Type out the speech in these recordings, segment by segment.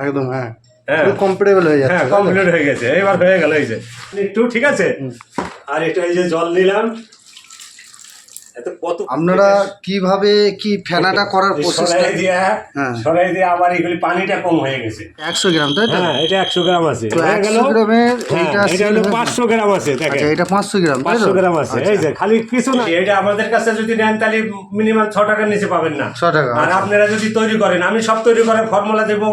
একদম হ্যাঁ। হ্যাঁ। কমফোর্টেবল হয়ে হ্যাঁ কমপ্লিট হয়ে গেছে এবার হয়ে গেল এই যে। একটু ঠিক আছে? আর এটা এই যে জল নিলাম। কত আপনারা কীভাবে কি ফেনাটা করার প্রসেসটা? সরাই দিয়ে হ্যাঁ। সরাই দিয়ে আবার এগুলি পানিটা কম হয়ে গেছে। একশো গ্রাম তাই হ্যাঁ এটা একশো গ্রাম আছে। তো হয়ে গেল? গ্রামের এটা হলো seal হয়ে- পাঁচশো গ্রাম আছে দেখেন। আচ্ছা এটা পাঁচশো গ্রাম তাই তো? পাঁচশো গ্রাম আছে এই আচ্ছা, যে খালি কিছু না। এটা আমাদের কাছে যদি নেন তাহলে মিনিমাম ছ টাকার নিচে পাবেন না। ছ টাকা আর আপনারা যদি তৈরি করেন আমি সব তৈরি করে ফর্মুলা দেবো।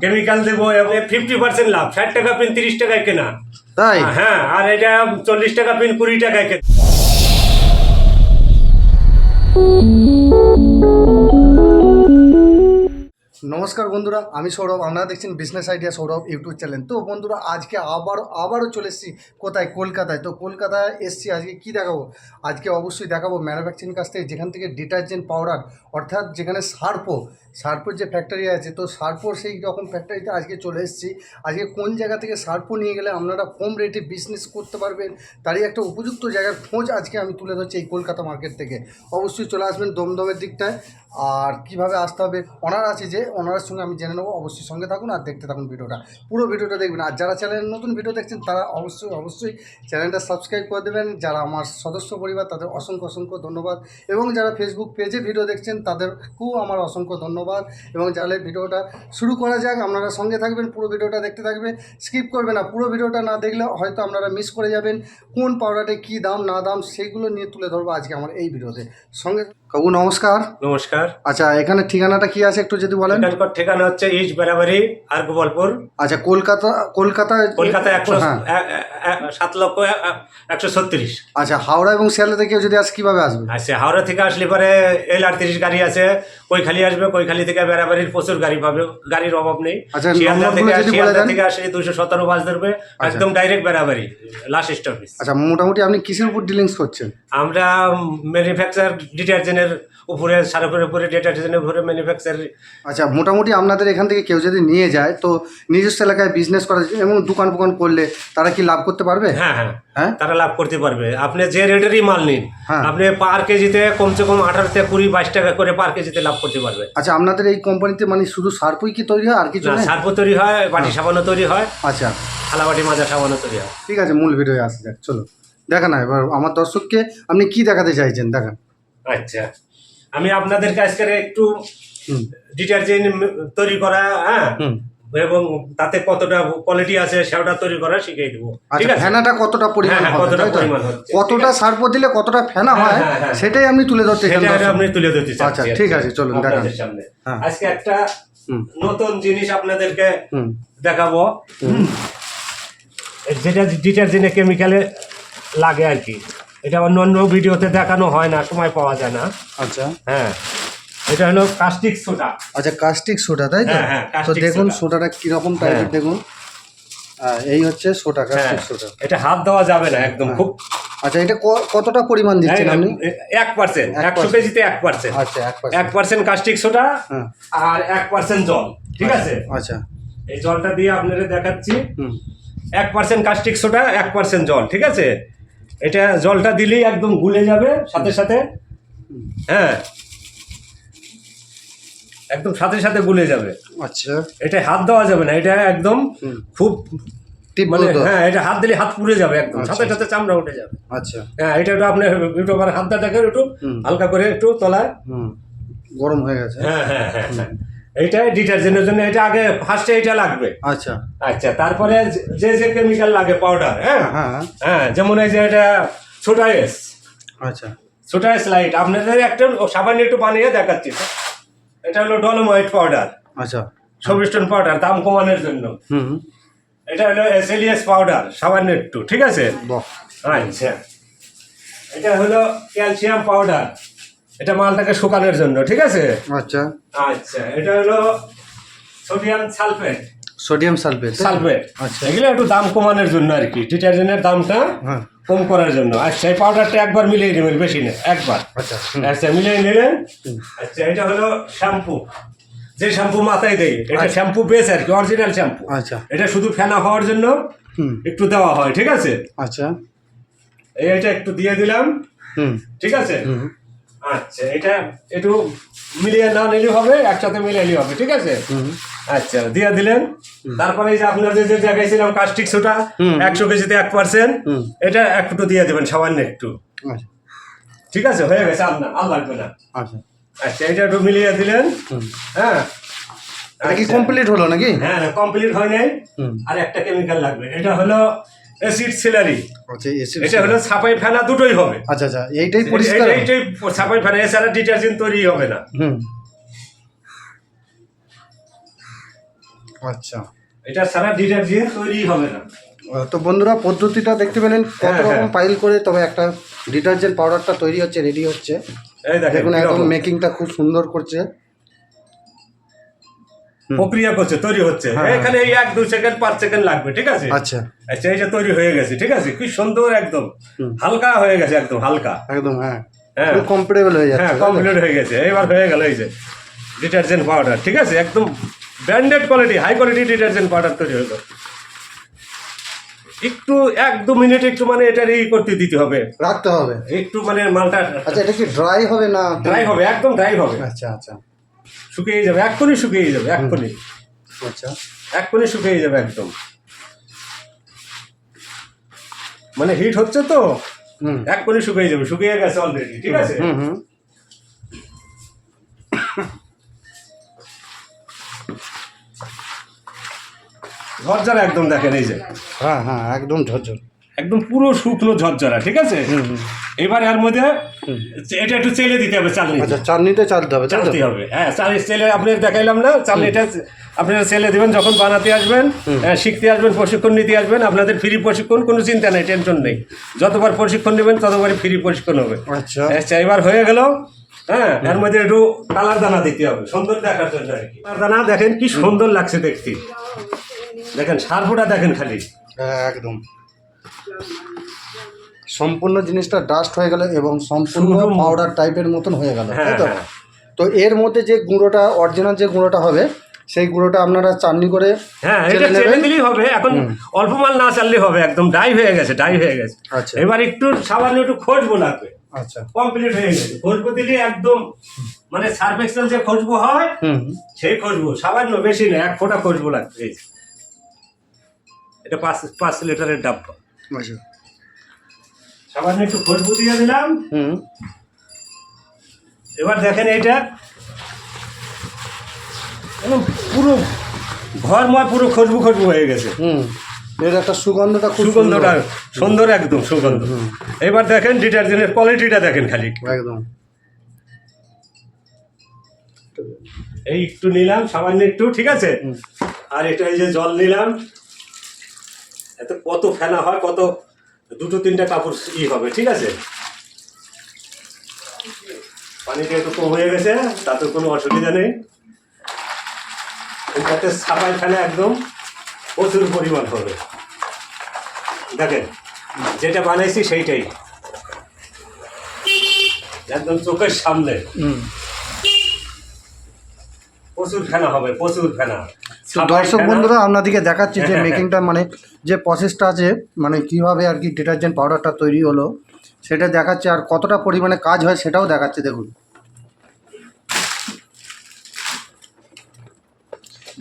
কেমিক্যাল দেবো এবং ফিফটি পার্সেন্ট লাভ। ষাট টাকা পিন তিরিশ টাকায় কেনা। তাই? হ্যাঁ আর এটা চল্লিশ টাকা পিন কুড়ি টাকায় কেনা। নমস্কার বন্ধুরা, আমি সৌরভ, আপনারা দেখছেন business idea Sourav YouTube channel তো বন্ধুরা, আজকে আবার, আবারও চলে এসেছি কোথায়? কলকাতায়। তো কলকাতায় এসছি আজকে কি দেখাবো? আজকে অবশ্যই দেখাবো ম্যানুফ্যাকচারিং কাছ থেকে, যেখান থেকে ডিটারজেন্ট পাউডার অর্থাৎ যেখানে সার্পো সার্পোর যে ফ্যাক্টরি আছে, তো সার্পোর সেই রকম ফ্যাক্টরিতে আজকে চলে এসেছি। আজকে কোন জায়গা থেকে সার্পো নিয়ে গেলে আপনারা কম রেটে বিজনেস করতে পারবেন, তারই একটা উপযুক্ত জায়গার খোঁজ আজকে আমি তুলে ধরছি এই কলকাতা মার্কেট থেকে। অবশ্যই চলে আসবেন দমদমের দিকটায়। আর কীভাবে আসতে হবে? ওনার আছে যে ওনার সঙ্গে আমি জেনে নেব। অবশ্যই সঙ্গে থাকুন আর দেখতে থাকুন ভিডিওটা। পুরো ভিডিওটা দেখবেন। আর যারা চ্যানেলের নতুন ভিডিও দেখছেন, তারা অবশ্যই অবশ্যই চ্যানেলটা সাবস্ক্রাইব করে দেবেন। যারা আমার সদস্য পরিবার, তাদের অসংখ্য অসংখ্য ধন্যবাদ। এবং যারা ফেসবুক পেজে ভিডিও দেখছেন, তাদেরকেও আমার অসংখ্য ধন্যবাদ। এবং জালে ভিডিওটা শুরু করা যাক। আপনারা সঙ্গে থাকবেন, পুরো ভিডিওটা দেখতে থাকবেন। স্কিপ করবে না, পুরো ভিডিওটা না দেখলে হয়তো আপনারা মিস করে যাবেন। কোন পাউডারে কী দাম, না দাম সেগুলো নিয়ে তুলে ধরবো আজকে আমার এই ভিডিওতে। সঙ্গে কাকু নমস্কার। নমস্কার। আচ্ছা এখানে ঠিকানাটা কি আছে একটু যদি বলেন? এখানকার ঠিকানা হচ্ছে ইজ বেরাবারি আর গোপালপুর। আচ্ছা কলকাতা কলকাতায় কলকাতা একশো হ্যাঁ। সাত লক্ষ একশো ছত্রিশ। আচ্ছা হাওড়া এবং শিয়ালদা কেউ যদি আসে কীভাবে আসবে? আচ্ছা হাওড়া থেকে আসলে পরে এল আটত্রিশ গাড়ি আছে কৈখালি আসবে কৈখালি থেকে বেড়াবাড়ির প্রচুর গাড়ি পাবে গাড়ির অভাব নেই। আচ্ছা, শিয়ালদা থেকে শিয়ালদা থেকে আসলে দুশো সতেরো বাস ধরবে একদম ডাইরেক্ট বেড়াবাড়ি লাস্ট স্টপেজ আচ্ছা মোটামুটি আপনি কিসের উপর ডিলিংস করছেন? আমরা ম্যানুফ্যাকচার ডিটারজেন্টের উপরে সারফের উপরে ডিটারজেন্টের উপরে ম্যানুফ্যাকচার আচ্ছা মোটামুটি আপনাদের এখান থেকে কেউ যদি নিয়ে যায় তো নিজস্ব এলাকায় বিজনেস করা এবং দোকান ফোকান করলে তারা কি লাভ করতে পারবে? হ্যাঁ হ্যাঁ। হ্যাঁ? তারা লাভ করতে পারবে। আপনি যে রেটেরই মাল নিন হ্যাঁ। আপনি পার কেজিতে কমসে কম আঠারো থেকে কুড়ি বাইশ টাকা করে পার কেজিতে লাভ করতে পারবে। আচ্ছা আপনাদের এই কোম্পানিতে মানে শুধু সার্পই কি তৈরি হয় আর কিছু সার্প তৈরি হয় বাটি সাবানও তৈরি হয়। আচ্ছা। থালা বাটি মাজা সাবানও তৈরি হয়। ঠিক আছে মূল ভিডিও আসা যাক চলো। দেখা না এবার আমার দর্শককে আপনি কি দেখাতে চাইছেন? দেখান আচ্ছা। আমি আপনাদেরকে আজকে একটু ডিটারজেন্ট তৈরি করা হ্যাঁ? এবং তাতে কতটা কোয়ালিটি আছে সেটা তৈরি করা শিখিয়ে দেবো। ঠিক আচ্ছা আছে? ফেনাটা কতটা পরিমাণ হ্যাঁ, হ্যাঁ, হবে কতটা পরিমাণ। কতটা সার্প দিলে কতটা ফেনা হ্যাঁ, হয় হ্যাঁ, হ্যাঁ। সেটাই আপনি তুলে ধরতে দর্শক। আপনি তুলে ধরতে চাচ্ছি আচ্ছা, ঠিক আছে, চলুন, দেখান। সামনে। হ্যাঁ। আজকে একটা নতুন জিনিস আপনাদেরকে দেখাবো। যেটা ডিটারজেন্টে কেমিক্যালে লাগে আর কি। এটা অন্য অন্য ভিডিওতে দেখানো হয় না সময় পাওয়া যায় না। আচ্ছা। হ্যাঁ। এটা হলো কাস্টিক সোডা। আচ্ছা কাস্টিক সোডা তাই তো? হ্যাঁ, হ্যাঁ, তো দেখুন সোডাটা কীরকম টাইপের হ্যাঁ। দেখুন। এই হচ্ছে সোডা কাস্টিক সোডা। এটা হাত দেওয়া যাবে না একদম খুব আচ্ছা এটা কতটা পরিমাণ দিচ্ছেন আপনি? এক পার্সেন্ট এক একশো। কেজিতে এক পার্সেন্ট আচ্ছা এক পার্সেন্ট কাস্টিক সোডা আর এক পার্সেন্ট জল ঠিক আছে? আচ্ছা। এই জলটা দিয়ে আপনাদের দেখাচ্ছি। হুম। এক পার্সেন্ট কাস্টিক সোডা এক পার্সেন্ট জল ঠিক আছে? এটা জলটা দিলেই একদম গুলে যাবে সাথে সাথে। হ্যাঁ। একদম সাথে সাথে গুলে যাবে। আচ্ছা। এটা হাত দেওয়া যাবে না এটা একদম খুব মানে হ্যাঁ এটা হাত দিলে হাত পুড়ে যাবে একদম। আচ্ছা। সাথে সাথে চামড়া উঠে যাবে। আচ্ছা। হ্যাঁ এটা একটু আপনি একটু আমার হাতটা দেখেন একটু হালকা করে একটু তলায়। গরম হয়ে গেছে। হ্যাঁ হ্যাঁ হ্যাঁ এইটা ডিটারজেন্টের জন্য এটা আগে ফার্স্টে এটা লাগবে। আচ্ছা। আচ্ছা তারপরে যে যে কেমিক্যাল লাগে পাউডার হ্যাঁ? হ্যাঁ। হ্যাঁ যেমন এই যে এটা এস আচ্ছা। এস লাইট আপনাদের একটা সাবান একটু বানিয়ে দেখাচ্ছি এটা হলো ডলোমাইট পাউডার আচ্ছা। সবিস্টন পাউডার দাম কমানোর জন্য। হুম। এটা হলো এসএলিএস পাউডার সামান্য একটু ঠিক আছে? আচ্ছা। এটা হলো ক্যালসিয়াম পাউডার এটা মালটাকে শুকানোর জন্য ঠিক আছে? আচ্ছা। আচ্ছা এটা হলো sodium sulphate sodium sulphate sulphate আচ্ছা। এগুলো একটু দাম কমানোর জন্য আর কি ডিটারজেন্টের দামটা হ্যাঁ। কম করার জন্য। আর সেই পাউডারটা একবার মিলিয়ে নেবেন বেশি না একবার। আচ্ছা আচ্ছা মিলিয়ে নিলেন। আচ্ছা এটা হলো শ্যাম্পু যে শ্যাম্পু মাথায় দেয় এটা শ্যাম্পু বেস আর কি অরিজিনাল শ্যাম্পু আচ্ছা। এটা শুধু ফেনা হওয়ার জন্য একটু দেওয়া হয় ঠিক আছে? আচ্ছা। এই এটা একটু দিয়ে দিলাম। হুম। ঠিক আছে? আচ্ছা এটা একটু মিলিয়ে না নিলেও হবে একসাথে মিলিয়ে নিলে হবে ঠিক আছে? আচ্ছা দিয়ে দিলেন। তারপরে এই যে আপনার যে যে দেখাইছিলাম কাস্টিক সোটা। একশো কেজিতে এক পার্সেন্ট। এটা একটু দিয়ে দেবেন সামান্য একটু। আচ্ছা। ঠিক আছে হয়ে গেছে আপনার আর লাগবে না। আচ্ছা। আচ্ছা এটা একটু মিলিয়ে দিলেন। হ্যাঁ। এটা কি আচ্ছা। কমপ্লিট হলো নাকি? হ্যাঁ কমপ্লিট হয় নাই। আর একটা কেমিক্যাল লাগবে। এটা হলো অ্যাসিড সিলারি এটা হলো ছাপাই ফেনা দুটোই হবে। আচ্ছা আচ্ছা এইটাই পরিষ্কার এইটাই ছাপাই ফেনা এছাড়া ডিটারজেন্ট তৈরি হবে না। হুম। আচ্ছা। এটা ছাড়া ডিটারজেন্ট তৈরি হবে না। তো বন্ধুরা পদ্ধতিটা দেখতে পেলেন কত হ্যাঁ, রকম হ্যাঁ। পাইল করে তবে একটা ডিটারজেন্ট পাউডারটা তৈরি হচ্ছে রেডি হচ্ছে। দেখুন একদম মেকিংটা খুব সুন্দর করছে। প্রক্রিয়া করছে তৈরি হচ্ছে। হ্যাঁ, এখানে এই এক দুই সেকেন্ড পাঁচ সেকেন্ড লাগবে ঠিক আছে? আচ্ছা। আচ্ছা এই যে তৈরি হয়ে গেছে ঠিক আছে? কি সুন্দর একদম। হালকা হয়ে গেছে একদম হালকা। একদম হ্যাঁ। হ্যাঁ। হয়ে যাচ্ছে হ্যাঁ কমপ্লিট হয়ে গেছে। এবার হয়ে গেল এই যে ডিটারজেন্ট পাউডার ঠিক আছে? একদম branded quality high quality detergent powder তৈরি হলো। একটু এক দু মিনিট একটু মানে এটা ই করতে দিতে হবে। রাখতে হবে। একটু মানে মালটা আচ্ছা এটা কি ড্রাই হবে না ড্রাই হবে একদম ড্রাই হবে। আচ্ছা আচ্ছা। শুকিয়ে যাবে এক্ষুনি শুকিয়ে যাবে এক্ষুনি আচ্ছা। এক্ষুনি শুকিয়ে যাবে একদম। মানে হিট হচ্ছে তো হুম। এক্ষুনি শুকিয়ে যাবে শুকিয়ে গেছে অলরেডি ঠিক আছে? ঝরঝরা একদম দেখেন এই যে। হ্যাঁ হ্যাঁ একদম ঝরঝর। একদম পুরো শুকনো ঝরঝরা ঠিক আছে? হুম হুম। এবার এর মধ্যে এটা একটু চেলে দিতে হবে চালনি আচ্ছা চাটনিতে চালতে হবে চালতে হবে হ্যাঁ চাল চেলে আপনি দেখাইলাম না চালনিটা আপনারা চেলে দেবেন যখন বানাতে আসবেন হ্যাঁ, শিখতে আসবেন প্রশিক্ষণ নিতে আসবেন আপনাদের ফ্রি প্রশিক্ষণ কোনো চিন্তা নেই টেনশন নেই। যতবার প্রশিক্ষণ নেবেন ততবারই ফ্রি প্রশিক্ষণ হবে। আচ্ছা। আচ্ছা এবার হয়ে গেল হ্যাঁ এর মধ্যে একটু কালার দানা দিতে হবে সুন্দর দেখার জন্য আর কি। কালার দানা দেখেন কি সুন্দর লাগছে দেখতে। দেখেন সার্ফটা দেখেন খালি। একদম। সম্পূর্ণ জিনিসটা ডাস্ট হয়ে গেল এবং সম্পূর্ণ পাউডার টাইপের মতন হয়ে গেল হ্যাঁ, তাই তো? হ্যাঁ। তো এর মধ্যে যে গুঁড়োটা অরিজিনাল যে গুঁড়োটা হবে সেই গুঁড়োটা আপনারা চাটনি করে হ্যাঁ এটা চেলে দিলেই হবে এখন অল্প মাল না চাললে হবে একদম ডাই হয়ে গেছে ডাই হয়ে গেছে। আচ্ছা। এবার একটু সামান্য একটু খসবো লাগবে আচ্ছা। কমপ্লিট হয়ে গেছে। খুশবু দিলে একদম মানে সার্ফ এক্সেল যে খুশবু হয় সেই খুশবু সামান্য বেশি না এক ফোঁটা খুশবু লাগবে। এটা পাঁচ পাঁচ লিটারের ডাব্বা। আচ্ছা। সামান্য একটু খুশবু দিয়ে দিলাম। হুম। এবার দেখেন এইটা। পুরো ঘরময় পুরো খুশবু খুশবু হয়ে গেছে। হুম। এর একটা সুগন্ধটা সুগন্ধটা সুন্দর। সুন্দর একদম সুগন্ধ। এবার দেখেন ডিটারজেন্টের কোয়ালিটিটা দেখেন খালি। একদম। এই একটু নিলাম সামান্য একটু ঠিক আছে? আর এটা এই যে জল নিলাম। এত কত ফেনা হয় কত দুটো, তিনটা কাপড় ই হবে, ঠিক আছে? পানিটা একটু কম হয়ে গেছে, তাতে কোনো অসুবিধা নেই। এটাতে সাবাই ফেনা একদম প্রচুর পরিমাণ হবে। দেখেন, যেটা বানাইছি সেইটাই। একদম চোখের সামনে। প্রচুর ফেনা হবে প্রচুর ফেনা। দর্শক বন্ধুরা আপনাদেরকে দেখাচ্ছি যে মেকিংটা মানে যে প্রসেসটা আছে মানে কীভাবে আর কি ডিটারজেন্ট পাউডারটা তৈরি হলো সেটা দেখাচ্ছে আর কতটা পরিমাণে কাজ হয় সেটাও দেখাচ্ছে দেখুন।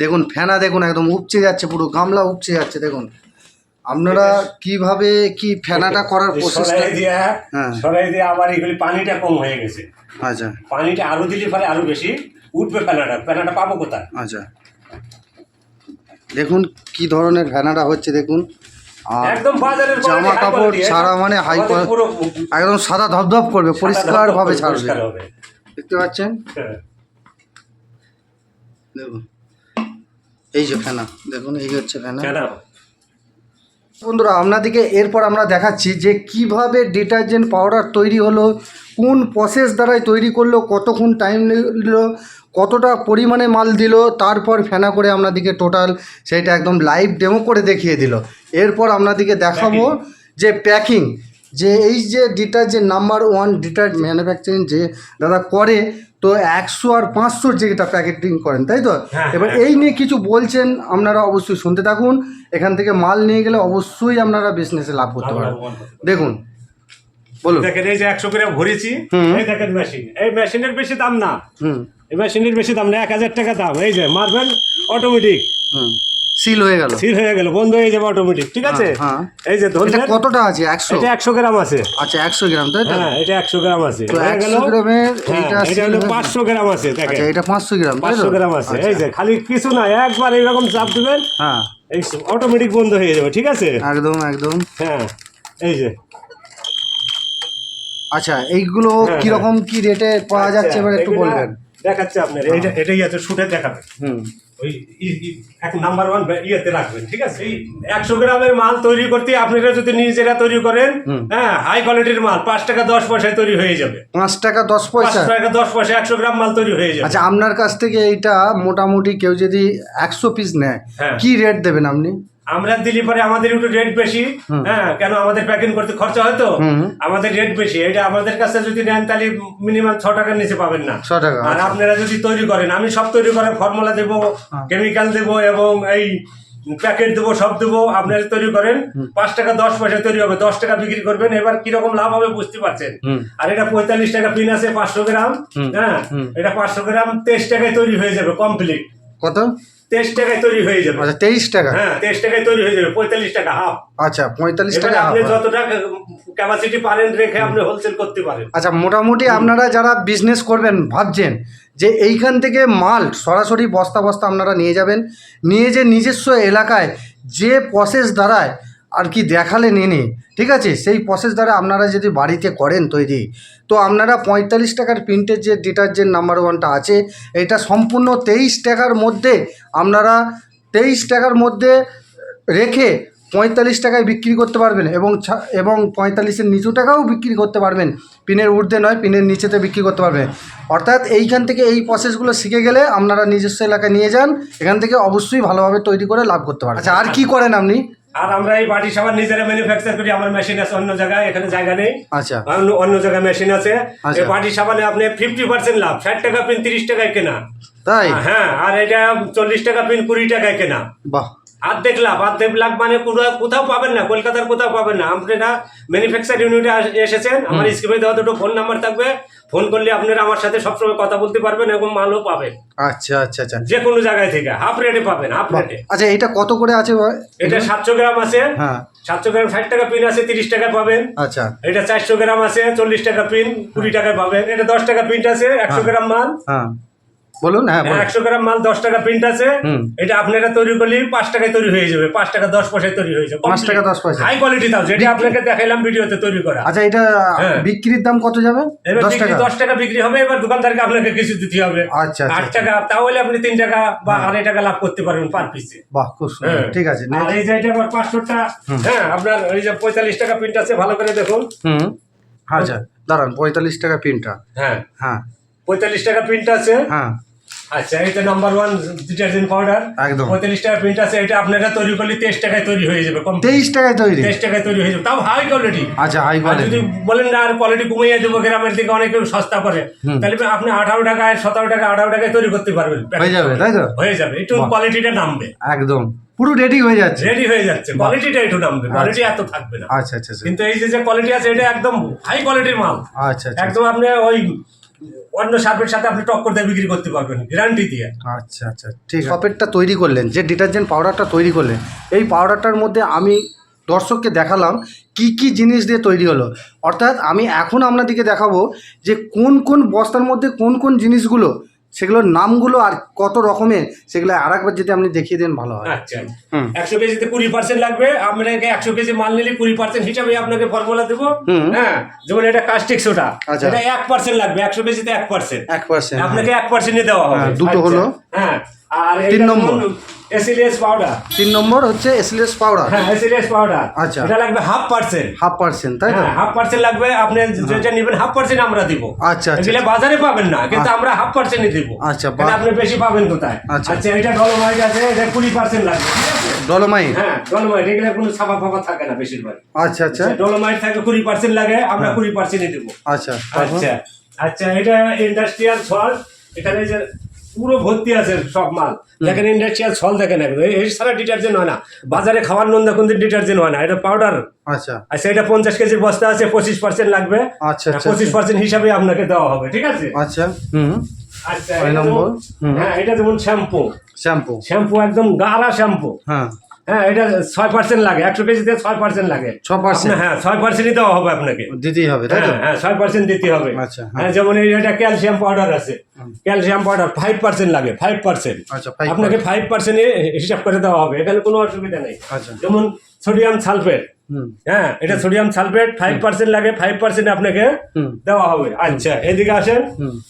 দেখুন ফেনা দেখুন একদম উপচে যাচ্ছে পুরো গামলা উপচে যাচ্ছে দেখুন। আপনারা কীভাবে কি ফেনাটা করার প্রসেসটা সরাই দিয়া হ্যাঁ। সরাই দিয়ে আবার এগুলি পানিটা কম হয়ে গেছে। আচ্ছা। পানিটা আরও দিলে পরে আরও বেশি উঠবে প্যানাটা প্যানাটা পাবো কোথায়? আচ্ছা। দেখুন কি ধরনের ফেনাটা হচ্ছে দেখুন। একদম বাজারের জামা কাপড় ছাড়া মানে হাই একদম সাদা ধপধপ করবে পরিষ্কার ভাবে ছাড়বে। দেখতে পাচ্ছেন? হ্যাঁ। দেখুন। এই যে ফেনা দেখুন এই হচ্ছে ফেনা? বন্ধুরা আপনাদেরকে এরপর আমরা দেখাচ্ছি যে কীভাবে ডিটারজেন্ট পাউডার তৈরি হলো কোন প্রসেস দ্বারাই তৈরি করল কতক্ষণ টাইম নিল কতটা পরিমাণে মাল দিল তারপর ফেনা করে আপনাদেরকে টোটাল সেটা একদম লাইভ ডেমো করে দেখিয়ে দিল। এরপর আপনাদেরকে দেখাবো যে প্যাকিং যে এই যে detergent number one detergent manufacturing যে দাদা করে তো একশো আর পাঁচশো যেটা প্যাকেটিং করেন তাই তো? হ্যাঁ, এবার এই নিয়ে কিছু বলছেন আপনারা অবশ্যই শুনতে থাকুন। এখান থেকে মাল নিয়ে গেলে অবশ্যই আপনারা বিজনেসে লাভ করতে পারবেন। দেখুন বলুন। দেখেন এই যে একশো করে ভরেছি। এই দেখেন মেশিন এই মেশিনের বেশি দাম না। হুম। এই মেশিনের বেশি দাম না এক হাজার টাকা দাম। এই যে মারবেন অটোমেটিক হুম। সিল হয়ে গেল। স্থির হয়ে গেল বন্ধ হয়ে যাবে অটোমেটিক ঠিক আছে? হ্যাঁ, এই যে এটা ধরলেন কতটা আছে? একশো? এটা একশো গ্রাম আছে। আচ্ছা একশো গ্রাম তাই তো? হ্যাঁ এটা একশো গ্রাম আছে। হয়ে গেল? 100 গ্রামের হ্যাঁ, এটা হলো পাঁচশো গ্রাম আছে দেখেন। আচ্ছা এটা পাঁচশো গ্রাম পাঁচশো গ্রাম আছে। আচ্ছা, এই যে খালি কিছু না একবার এইরকম চাপ দিবেন হ্যাঁ। এই অটোমেটিক বন্ধ হয়ে যাবে ঠিক আছে? একদম একদম। হ্যাঁ এই যে। আচ্ছা এইগুলো হ্যাঁ, কীরকম কি রেটে পাওয়া যাচ্ছে? এবার একটু বলবেন। দেখাচ্ছে আপনার এইটা এটাই আছে শুটে দেখাবে হুম। ওই এক নাম্বার ওয়ান ইয়েতে রাখবেন ঠিক আছে? এই একশো গ্রামের মাল তৈরি করতে আপনারা যদি নিজেরা তৈরি করেন হ্যাঁ হাই কোয়ালিটির মাল পাঁচ টাকা দশ পয়সায় তৈরি হয়ে যাবে। পাঁচ টাকা দশ পাঁচ পয়সা? টাকা দশ পয়সা একশো গ্রাম মাল তৈরি হয়ে যাবে। আচ্ছা আপনার কাছ থেকে এইটা মোটামুটি কেউ যদি একশো পিস নেয় হ্যাঁ। কি রেট দেবেন আপনি? আমরা দিলি পরে আমাদের একটু রেট বেশি হ্যাঁ কেন আমাদের প্যাকিং করতে খরচা হয় তো? আমাদের রেট বেশি এটা আমাদের কাছে যদি নেন তাহলে মিনিমাম ছ টাকার নিচে পাবেন না। টাকা আর আচ্ছা। আপনারা যদি তৈরি করেন আমি সব তৈরি করার ফর্মুলা দেবো। কেমিক্যাল দেবো এবং এই প্যাকেট দেবো সব দেবো আপনারা তৈরি করেন পাঁচ টাকা দশ পয়সা তৈরি হবে দশ টাকা বিক্রি করবেন এবার কীরকম লাভ হবে বুঝতে পারছেন? আর এটা পঁয়তাল্লিশ টাকা পিন আছে পাঁচশো গ্রাম হ্যাঁ এটা পাঁচশো গ্রাম তেইশ টাকায় তৈরি হয়ে যাবে কমপ্লিট কত? তেইশ টাকায় তৈরি হয়ে যাবে। আচ্ছা তেইশ টাকা? হ্যাঁ তেইশ টাকায় তৈরি হয়ে যাবে পঁয়তাল্লিশ টাকা হাফ আচ্ছা পঁয়তাল্লিশ টাকা আপনি যত টাকা ক্যাপাসিটি পারেন রেখে আপনি হোলসেল করতে পারেন। আচ্ছা মোটামুটি আপনারা যারা বিজনেস করবেন ভাবছেন যে এইখান থেকে মাল সরাসরি বস্তা বস্তা আপনারা নিয়ে যাবেন নিয়ে যে নিজস্ব এলাকায় যে প্রসেস দ্বারায় আর কি দেখালেন এনে ঠিক আছে? সেই প্রসেস দ্বারা আপনারা যদি বাড়িতে করেন তৈরি, তো আপনারা পঁয়তাল্লিশ টাকার প্রিন্টের যে ডিটারজেন্ট নাম্বার ওয়ানটা আছে, এটা সম্পূর্ণ তেইশ টাকার মধ্যে আপনারা তেইশ টাকার মধ্যে রেখে পঁয়তাল্লিশ টাকায় বিক্রি করতে পারবেন এবং এবং পঁয়তাল্লিশের নিচু টাকাও বিক্রি করতে পারবেন। পিনের ঊর্ধ্বে নয় পিনের নিচেতে বিক্রি করতে পারবেন। অর্থাৎ এইখান থেকে এই প্রসেসগুলো শিখে গেলে আপনারা নিজস্ব এলাকায় নিয়ে যান, এখান থেকে অবশ্যই ভালোভাবে তৈরি করে লাভ করতে পারবেন। আচ্ছা আর কি করেন আপনি? আর আমরা এই বাটি সাবান নিজেরা ম্যানুফ্যাকচার করি আমার মেশিন আছে অন্য জায়গায় এখানে জায়গা নেই। আচ্ছা। অন্য অন্য জায়গায় মেশিন আছে। আচ্ছা। এই বাটি সাবানে আপনি ফিফটি পার্সেন্ট লাভ ষাট টাকা পিন তিরিশ টাকায় কেনা। তাই? হ্যাঁ আর এটা চল্লিশ টাকা পিন কুড়ি টাকায় কেনা। বাহ। অর্ধেক লাভ অর্ধেক লাভ মানে কোথাও কোথাও পাবেন না কলকাতার কোথাও পাবেন না। আপনারা ম্যানুফ্যাকচার ইউনিটে এসেছেন আমার স্ক্রিনে দেওয়া দুটো ফোন নাম্বার থাকবে। ফোন করলে আপনারা আমার সাথে সবসময় কথা বলতে পারবেন এবং মালও পাবেন। আচ্ছা আচ্ছা আচ্ছা। যে কোনো জায়গায় থেকে হাফ রেটে পাবেন হাফ রেটে আচ্ছা এটা কত করে আছে এটা সাতশো গ্রাম আছে। হ্যাঁ। সাতশো গ্রাম ষাট টাকা পিন আছে তিরিশ টাকা পাবেন। আচ্ছা। এটা চারশো গ্রাম আছে চল্লিশ টাকা পিন কুড়ি টাকায় পাবেন। এটা দশ টাকা প্রিন্ট আছে একশো গ্রাম মাল। হ্যাঁ। বলুন হ্যাঁ একশো গ্রাম মাল দশ টাকা প্রিন্ট আছে। এটা আপনারা তৈরি করলে পাঁচ টাকায় তৈরি হয়ে যাবে পাঁচ টাকা দশ পয়সায় তৈরি হয়ে যাবে। পাঁচ টাকা দশ পয়সা। হাই কোয়ালিটি দাও যেটা আপনাকে দেখাইলাম ভিডিওতে তৈরি করা। আচ্ছা এটা হ্যাঁ। বিক্রির দাম কত যাবে? দশ টাকা? দশ টাকা বিক্রি হবে এবার দোকানদারকে আপনাকে কিছু দিতে হবে। আচ্ছা, আচ্ছা, আট টাকা তাহলে আপনি তিন টাকা বা আড়াই টাকা লাভ করতে পারবেন পার পিসে বাহ খুব সুন্দর। ঠিক আছে আর এই যে এটা আবার পাঁচশোটা হ্যাঁ আপনার এই যে পঁয়তাল্লিশ টাকা প্রিন্ট আছে ভালো করে দেখুন। হুম। আচ্ছা দাঁড়ান পঁয়তাল্লিশ টাকা পিনটা হ্যাঁ। হ্যাঁ। পঁয়তাল্লিশ টাকা প্রিন্ট আছে। হ্যাঁ। আচ্ছা এটা নাম্বার ওয়ান ডিটারজেন্ট পাউডার একদম। পঁয়তাল্লিশ টাকা প্রিন্ট আছে এটা আপনারা তৈরি করলে তেইশ টাকায় তৈরি হয়ে যাবে কম তেইশ টাকায় তৈরি? তেইশ টাকায় তৈরি হয়ে যাবে। তাও হাই কোয়ালিটি আচ্ছা হাই কোয়ালিটি যদি বলেন না আর কোয়ালিটি কমিয়ে দেবো গ্রামের দিকে অনেকে সস্তা করে তাহলে আপনি আঠারো টাকায় সতেরো টাকা আঠারো টাকায় তৈরি করতে পারবেন। হয়ে যাবে তাই তো? হয়ে যাবে। একটু কোয়ালিটিটা নামবে। একদম। পুরো রেডি হয়ে যাচ্ছে। রেডি হয়ে যাচ্ছে। কোয়ালিটিটা একটু নামবে। কোয়ালিটি এত থাকবে না। আচ্ছা আচ্ছা আচ্ছা। কিন্তু এই যে যে কোয়ালিটি আছে এটা একদম হাই কোয়ালিটির মাল। আচ্ছা আচ্ছা। একদম আপনি ওই অন্য সার্ফের সাথে আপনি টক্কর দিয়ে বিক্রি করতে পারবেন গ্যারান্টি দিয়ে। আচ্ছা আচ্ছা ঠিক সপেটটা তৈরি করলেন যে ডিটারজেন্ট পাউডারটা তৈরি করলেন এই পাউডারটার মধ্যে আমি দর্শককে দেখালাম কি কি জিনিস দিয়ে তৈরি হলো। অর্থাৎ আমি এখন আপনাদেরকে দেখাবো যে কোন কোন বস্তার মধ্যে কোন কোন জিনিসগুলো সেগুলোর নামগুলো আর কত রকমের সেগুলো আর একবার যদি আপনি দেখিয়ে দেন ভালো হয় আচ্ছা। একশো কেজিতে কুড়ি পার্সেন্ট লাগবে আপনাকে একশো কেজি মাল নিলে কুড়ি পার্সেন্ট হিসাবে আপনাকে ফর্মুলা দেবো হ্যাঁ যেমন এটা কাস্টিক সোডা আচ্ছা। এটা এক পার্সেন্ট লাগবে একশো কেজিতে এক পার্সেন্ট এক পার্সেন্ট আপনাকে এক পার্সেন্টে দেওয়া হবে হ্যাঁ, দুটো আচ্ছা। হলো। হ্যাঁ আর তিন নম্বর। এসিলিয়াস পাউডার তিন নম্বর হচ্ছে এসলেস পাউডার হ্যাঁ এসিলিয়াস পাউডার আচ্ছা। এটা লাগবে হাফ পার্সেন্ট হাফ পার্সেন্ট তাই তো? হ্যাঁ হাফ পার্সেন্ট লাগবে আপনি যেটা নেবেন হাফ পার্সেন্ট আমরা দিব। আচ্ছা আচ্ছা এগুলো বাজারে পাবেন না কিন্তু আমরা হাফ পার্সেন্টই দিব। আচ্ছা, আপনি বেশি পাবেন কোথায়? আচ্ছা। আচ্ছা। এটা ডলোমাইট আছে এটা কুড়ি পার্সেন্ট লাগবে। ডলোমাইট হ্যাঁ ডলোমাইট এগুলো কোনো ছাপা ফাপা থাকে না বেশিরভাগ। আচ্ছা আচ্ছা। ডলোমাইট থাকে কুড়ি পার্সেন্ট লাগে আমরা হ্যাঁ। কুড়ি পার্সেন্টই দেবো। আচ্ছা আচ্ছা আচ্ছা এটা ইন্ডাস্ট্রিয়াল সল্ট এখানে যে পুরো ভর্তি আছে সব মাল। দেখেন ইন্ডাস্ট্রিয়াল ছল দেখেন একদম। এই- সারা ডিটারজেন্ট হয় না। বাজারে খাওয়ার নন্দা কিন্তু ডিটারজেন্ট হয় না। এটা পাউডার আচ্ছা। আচ্ছা এটা পঞ্চাশ কেজির বস্তা আছে পঁচিশ পার্সেন্ট লাগবে। আচ্ছা আচ্ছা পঁচিশ পার্সেন্ট হিসাবে আপনাকে দেওয়া হবে ঠিক আছে? আচ্ছা। হুম। আচ্ছা। হ্যাঁ এটা যেমন শ্যাম্পু শ্যাম্পু শ্যাম্পু একদম গাঢ়া শ্যাম্পু হ্যাঁ। হ্যাঁ এটা ছয় পার্সেন্ট লাগে। একশো কেজিতে ছয় পার্সেন্ট লাগে। 6% আপনার- হ্যাঁ ছয় পার্সেন্টই দেওয়া হবে আপনাকে। দিতেই হবে তাই তো? হ্যাঁ হ্যাঁ ছয় পার্সেন্ট দিতে হবে। আচ্ছা, হ্যাঁ। হ্যাঁ যেমন এটা ক্যালসিয়াম পাউডার আছে। ক্যালসিয়াম পাউডার ফাইভ পার্সেন্ট লাগে ফাইভ পার্সেন্ট আচ্ছা আপনাকে ফাইভ পার্সেন্ট হিসাব করে দেওয়া হবে। এখানে কোনো অসুবিধা নেই। আচ্ছা। যেমন সোডিয়াম সালফেট। হ্যাঁ এটা সোডিয়াম সালফেট ফাইভ পার্সেন্ট লাগে ফাইভ পার্সেন্ট আপনাকে দেওয়া হবে। আচ্ছা এদিকে আসেন।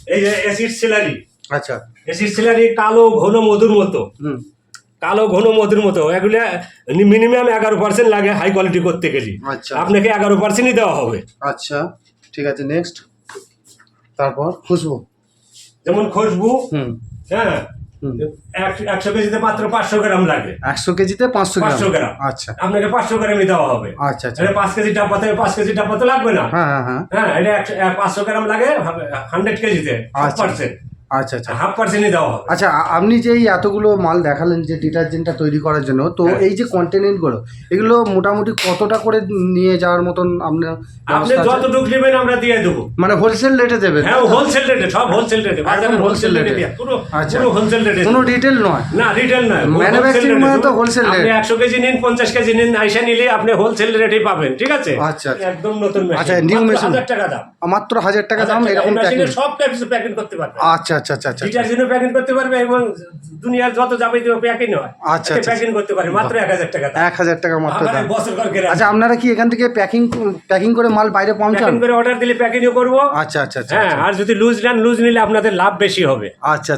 এই যে অ্যাসিড সিলারি আচ্ছা। অ্যাসিড সিলারি কালো ঘন মধুর মতো। কালো ঘন মধুর মতো। এগুলো মিনিমাম এগারো পার্সেন্ট লাগে হাই কোয়ালিটি করতে গেলে। আচ্ছা। আপনাকে এগারো পার্সেন্টই দেওয়া হবে। আচ্ছা ঠিক আছে নেক্সট তারপর খুশবু। যেমন খুশবু হুম। হ্যাঁ এক- একশো কেজিতে মাত্র পাঁচশো গ্রাম লাগে। একশো কেজিতে পাঁচশো পাঁচশো গ্রাম। গ্রাম আচ্ছা। আপনাকে পাঁচশো গ্রামই দেওয়া হবে। আচ্ছা আচ্ছা। পাঁচ কেজি ডাব্বাতে পাঁচ কেজি ডাব্বা তো লাগবে না। হ্যাঁ হ্যাঁ হ্যাঁ। হ্যাঁ এটা একশো পাঁচশো গ্রাম লাগে হান্ড্রেড কেজিতে হাফ আচ্ছা। পার্সেন্ট আচ্ছা আচ্ছা হাফ পার্সেন্টই দেওয়া হবে আচ্ছা আপনি যে এই এতগুলো মাল দেখালেন যে ডিটারজেন্টটা তৈরি করার জন্য তো হ্যাঁ। এই যে কন্টেনেন্টগুলো এগুলো মোটামুটি কতটা করে নিয়ে যাওয়ার মতন আপনার আপনি যতটুকু নেবেন আমরা দিয়ে দেবো মানে হোলসেল রেটে দেবেন হ্যাঁ হোলসেল রেটে সব হোলসেল রেটে বাজারে হোলসেল রেটে পুরো আচ্ছা। পুরো হোলসেল রেটে কোনো রিটেল নয় না রিটেল নয় wholesale মানে। তো wholesale আপনি rate। একশো কেজি নিন পঞ্চাশ কেজি নিন আইসা নিলে আপনি হোলসেল রেটেই পাবেন ঠিক আছে আচ্ছা, আচ্ছা। একদম নতুন machine। আচ্ছা, মাত্র machine। হাজার টাকা দাম মাত্র হাজার টাকা দাম এরকম এই প্যাকেজ সব প্যাকেট করতে পারবে আচ্ছা আচ্ছা আচ্ছা আচ্ছা ডিটারজেন্টও প্যাকিং করতে পারবে এবং দুনিয়ার যত যাবতীয় প্যাকিং হয় আচ্ছা, আচ্ছা। প্যাকিং করতে পারে মাত্র এক হাজার টাকা এক হাজার টাকা মাত্র দাম। বছর আচ্ছা আপনারা কি এখান থেকে প্যাকিং প্যাকিং করে মাল বাইরে পৌঁছান? প্যাকিং করে অর্ডার দিলে প্যাকিংও করব। আচ্ছা আচ্ছা আচ্ছা হ্যাঁ আর যদি লুজ নেন লুজ নিলে আপনাদের লাভ বেশি হবে। আচ্ছা